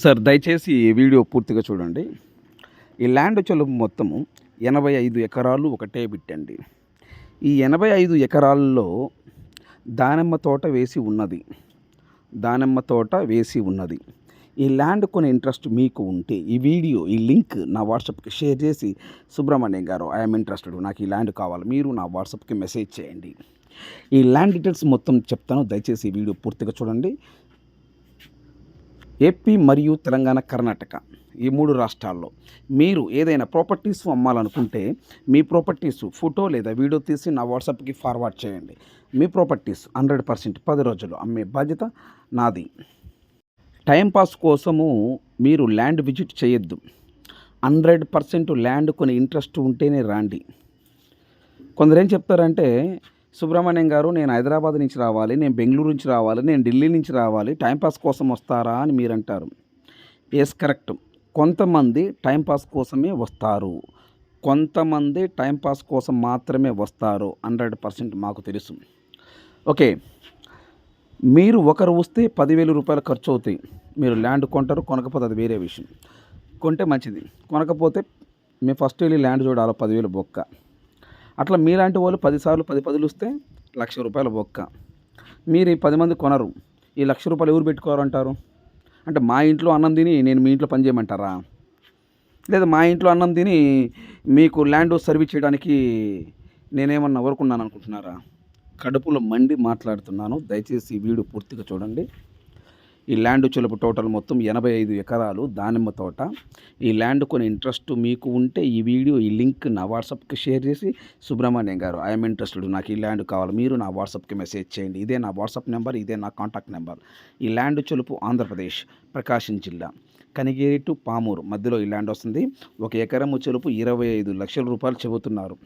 Sir దయచేసి ఈ video పూర్తిగా చూడండి. ఈ ల్యాండ్ చెలుపు మొత్తము ఎనభై ఐదు ఎకరాలు ఒకటే బిట్టండి. ఈ ఎనభై ఐదు ఎకరాల్లో దానిమ్మ తోట వేసి ఉన్నది. దానిమ్మ తోట వేసి ఉన్నది. ఈ ల్యాండ్ కొనే ఇంట్రెస్ట్ మీకు ఉంటే ఈ వీడియో ఈ లింక్ నా వాట్సాప్కి షేర్ చేసి సుబ్రహ్మణ్యం గారు ఐఎమ్ ఇంట్రెస్టెడ్ నాకు ఈ ల్యాండ్ కావాలి మీరు నా వాట్సాప్కి మెసేజ్ చేయండి. ఈ ల్యాండ్ డీటెయిల్స్ మొత్తం చెప్తాను దయచేసి ఈ వీడియో పూర్తిగా చూడండి. ఏపీ మరియు తెలంగాణ కర్ణాటక ఈ మూడు రాష్ట్రాల్లో మీరు ఏదైనా ప్రాపర్టీస్ అమ్మాలనుకుంటే మీ ప్రాపర్టీస్ ఫోటో లేదా వీడియో తీసి నా వాట్సాప్కి ఫార్వర్డ్ చేయండి. మీ ప్రాపర్టీస్ హండ్రెడ్ పర్సెంట్ పది రోజులు అమ్మే బాధ్యత నాది. టైంపాస్ కోసము మీరు ల్యాండ్ విజిట్ చేయొద్దు. హండ్రెడ్ పర్సెంట్ ల్యాండ్ కొన్ని ఇంట్రెస్ట్ ఉంటేనే రాండి. కొందరు ఏం చెప్తారంటే సుబ్రహ్మణ్యం గారు నేను హైదరాబాద్ నుంచి రావాలి నేను బెంగళూరు నుంచి రావాలి నేను ఢిల్లీ నుంచి రావాలి టైంపాస్ కోసం వస్తారా? అని మీరు అంటారు ఎస్ కరెక్ట్ కొంతమంది టైంపాస్ కోసమే వస్తారు. కొంతమంది టైంపాస్ కోసం మాత్రమే వస్తారు. హండ్రెడ్ పర్సెంట్ మాకు తెలుసు. ఓకే. మీరు ఒకరు వస్తే పదివేల రూపాయలు ఖర్చు అవుతాయి మీరు ల్యాండ్ కొంటారు కొనకపోతే అది వేరే విషయం. కొంటే మంచిది. కొనకపోతే మేము ఫస్ట్ వెళ్ళి ల్యాండ్ చూడాలి పదివేలు బొక్క. అట్లా మీలాంటి వాళ్ళు పదిసార్లు పది పదులు వస్తే లక్ష రూపాయల బొక్క. మీరు ఈ పది మంది కొనరు. ఈ లక్ష రూపాయలు ఎవరు పెట్టుకోవాలంటారు? అంటే మా ఇంట్లో అన్నం తిని నేను మీ ఇంట్లో పని చేయమంటారా? లేదా మా ఇంట్లో అన్నం తిని మీకు ల్యాండ్ సర్వీస్ చేయడానికి నేనేమన్నా ఊరుకున్నాను అనుకుంటున్నారా? కడుపులో మండి మాట్లాడుతున్నాను. దయచేసి ఈ వీడియో పూర్తిగా చూడండి. ఈ ల్యాండ్ చెలుపు టోటల్ మొత్తం ఎనభై ఐదు ఎకరాలు దానిమ్మ తోట. ఈ ల్యాండ్ కొన్ని ఇంట్రెస్ట్ మీకు ఉంటే ఈ వీడియో ఈ లింక్ నా వాట్సాప్కి షేర్ చేసి సుబ్రహ్మణ్యం గారు ఐఎమ్ ఇంట్రెస్టెడ్ నాకు ఈ ల్యాండ్ కావాలి. మీరు నా వాట్సాప్కి మెసేజ్ చేయండి. ఇదే నా వాట్సాప్ నెంబర్ ఇదే నా కాంటాక్ట్ నెంబర్. ఈ ల్యాండ్ చెలుపు ఆంధ్రప్రదేశ్ ప్రకాశం జిల్లా కనిగేరి టు పామూరు. మధ్యలో ఈ ల్యాండ్ వస్తుంది. ఒక ఎకరము చెలుపు ఇరవై ఐదు లక్షల రూపాయలు చెబుతున్నారు.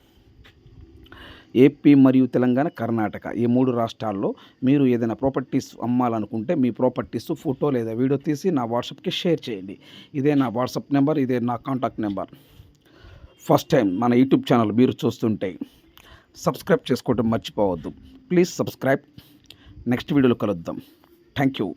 ఏపీ మరియు తెలంగాణ కర్ణాటక ఈ మూడు రాష్ట్రాల్లో మీరు ఏదైనా ప్రాపర్టీస్ అమ్మాలనుకుంటే మీ ప్రాపర్టీస్ ఫోటో లేదా వీడియో తీసి నా వాట్సాప్కి షేర్ చేయండి. ఇదే నా వాట్సాప్ నెంబర్ ఇదే నా కాంటాక్ట్ నెంబర్. ఫస్ట్ టైం మన యూట్యూబ్ ఛానల్ మీరు చూస్తుంటే సబ్స్క్రైబ్ చేసుకోవడం మర్చిపోవద్దు. Please subscribe. నెక్స్ట్ వీడియోలో కలుద్దాం. Thank you.